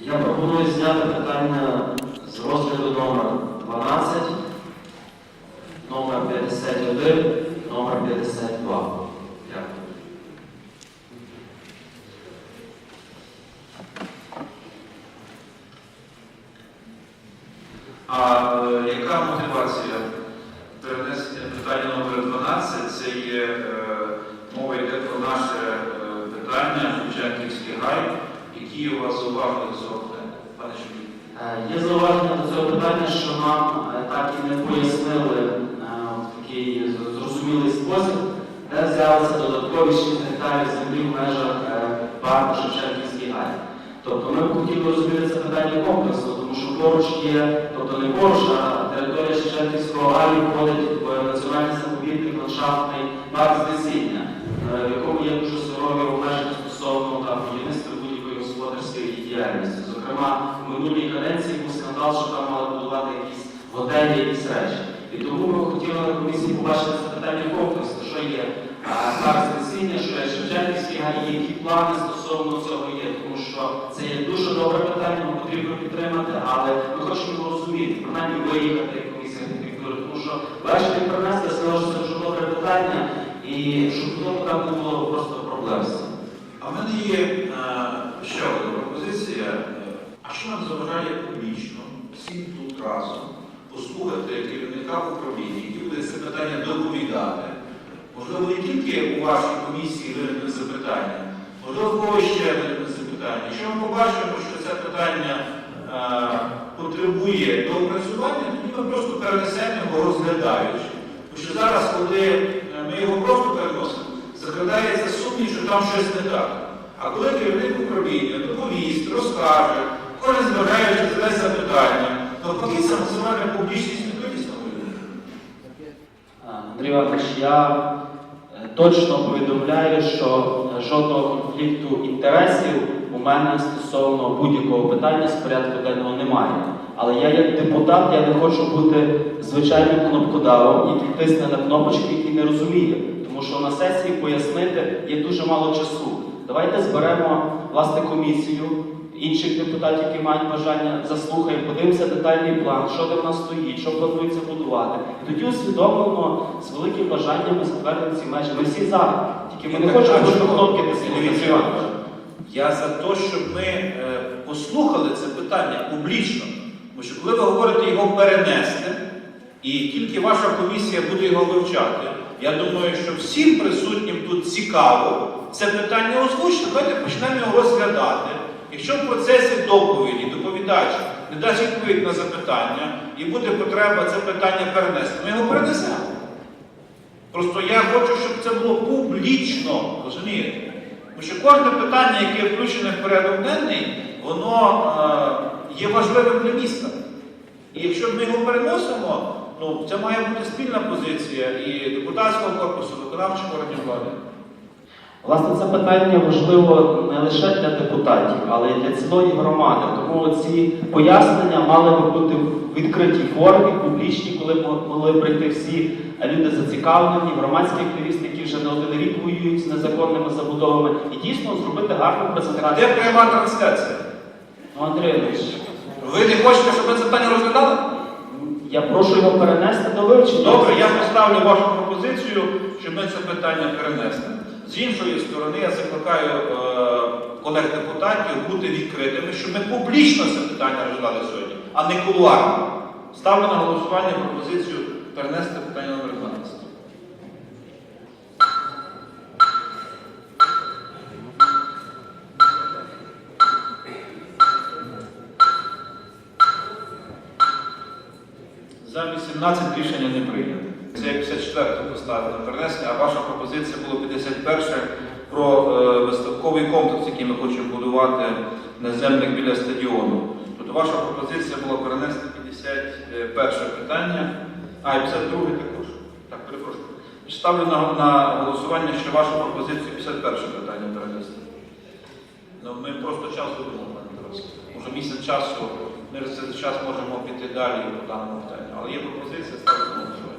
Я пропоную зняти питання з розгляду номер 12, номер 51, номер 52. Дякую. А е, яка мотивація перенесення питання номер 12? Це є е, мова йде про наше е, питання Шевченківський гай. Які зауваження до цього питання? Пане Шевченко? Е, Є зауваження до цього питання, що нам е, так і не пояснили е, в такий зрозумілий спосіб, де взялися додаткові 6 гектарів землі в межах парку Шевченківський гай. Тобто ми б хотіли розуміти це питання комплексно, тому що поруч є, тобто не поруч, а територія Шевченківського гаю входить в національний заповідник ландшафтний парк Знесіння, в якому є дуже сурові обмеження стосовно там, будівництва будь-якої господарської. Зокрема, в минулій каденції був скандал, що там мали будувати якісь готелі, якісь речі. І тому ми хотіли на комісії побачити це питання комплексно, що є а, парк знесіння, що є Шевченківський гай, які плани стосовно цього є, тому що це є дуже добре питання, нам потрібно підтримати, але ми хочемо його розуміти, принаймні виїхати як комісія архітектури, тому що бачите, принесли, сказали, що це дуже добре питання, і щоб потім там не було просто проблем. А в мене є е, ще. А що нам заважає публічно всім тут разом послухати керівника управління, який буде це питання доповідати? Можливо, не тільки у вашій комісії виникне запитання, можливо, в когось ще виникне запитання. Якщо ми побачимо, що це питання е, потребує доопрацювання, тоді ми просто перенесемо його розглядаючи. Тому що зараз, коли е, ми його просто переносимо, закрадається сумнів, що там щось не так. А коли керівник управління доповість, розкаже, кожен зважаючи задасть запитання, то поки максимальна публічність відповідь А, Андрій Іванович, я е, точно повідомляю, що е, жодного конфлікту інтересів у мене стосовно будь-якого питання з порядку денного немає. Але я як депутат я не хочу бути звичайним кнопкодавом, який тисне на кнопочки, який не розуміє. Тому що на сесії пояснити є дуже мало часу. Давайте зберемо власне комісію інших депутатів, які мають бажання, заслухаємо, подивимося детальний план, що де в нас стоїть, що планується будувати. І тоді усвідомлено з великим бажанням ми затвердимо ці межі. Ми всі за. Тільки ми не хочемо просто кнопки Андрій Я за те, щоб ми е, послухали це питання публічно. Тому що коли ви говорите його перенести, і тільки ваша комісія буде його вивчати, я думаю, що всім присутнім тут цікаво це питання озвучити. Давайте почнемо його розглядати. Якщо в процесі доповіді доповідач не дасть відповідь на запитання і буде потреба це питання перенести, ми його перенесемо. Просто я хочу, щоб це було публічно, розумієте? Тому що кожне питання, яке включене в порядок денний, воно е, є важливим для міста. І якщо ми його переносимо, ну, це має бути спільна позиція і депутатського корпусу, виконавчих органів влади. Власне, це питання важливо не лише для депутатів, але й для цілої громади. Тому ці пояснення мали би бути в відкритій формі, публічні, коли могли прийти всі люди зацікавлені, громадські активісти, які вже не один рік воюють з незаконними забудовами, і дійсно зробити гарну презентацію. Де пряма трансляція? Ну, Андрій Ілліч, Ви не хочете, щоб ми це питання розглядали? я прошу його перенести до вивчення. Добре, я поставлю вашу пропозицію, щоб ми це питання перенесли. З іншої сторони, я закликаю е, колег депутатів бути відкритими, щоб ми публічно це питання розглядали сьогодні, а не кулуарно. Ставлю на голосування пропозицію перенести питання номер 12. За 18 рішення не прийнято. Я 54 поставив на перенесення, а ваша пропозиція була 51 про е, виставковий комплекс, який ми хочемо будувати на землях біля стадіону. Тобто ваша пропозиція була перенести 51 питання, а і 52 також. Так, перепрошую. Ставлю на, на голосування ще вашу пропозицію 51 питання перенести. Ну, ми просто час будемо, пане Тарас. Може місяць часу, ми за час можемо піти далі по даному питанню. Але є пропозиція ставити на голосування.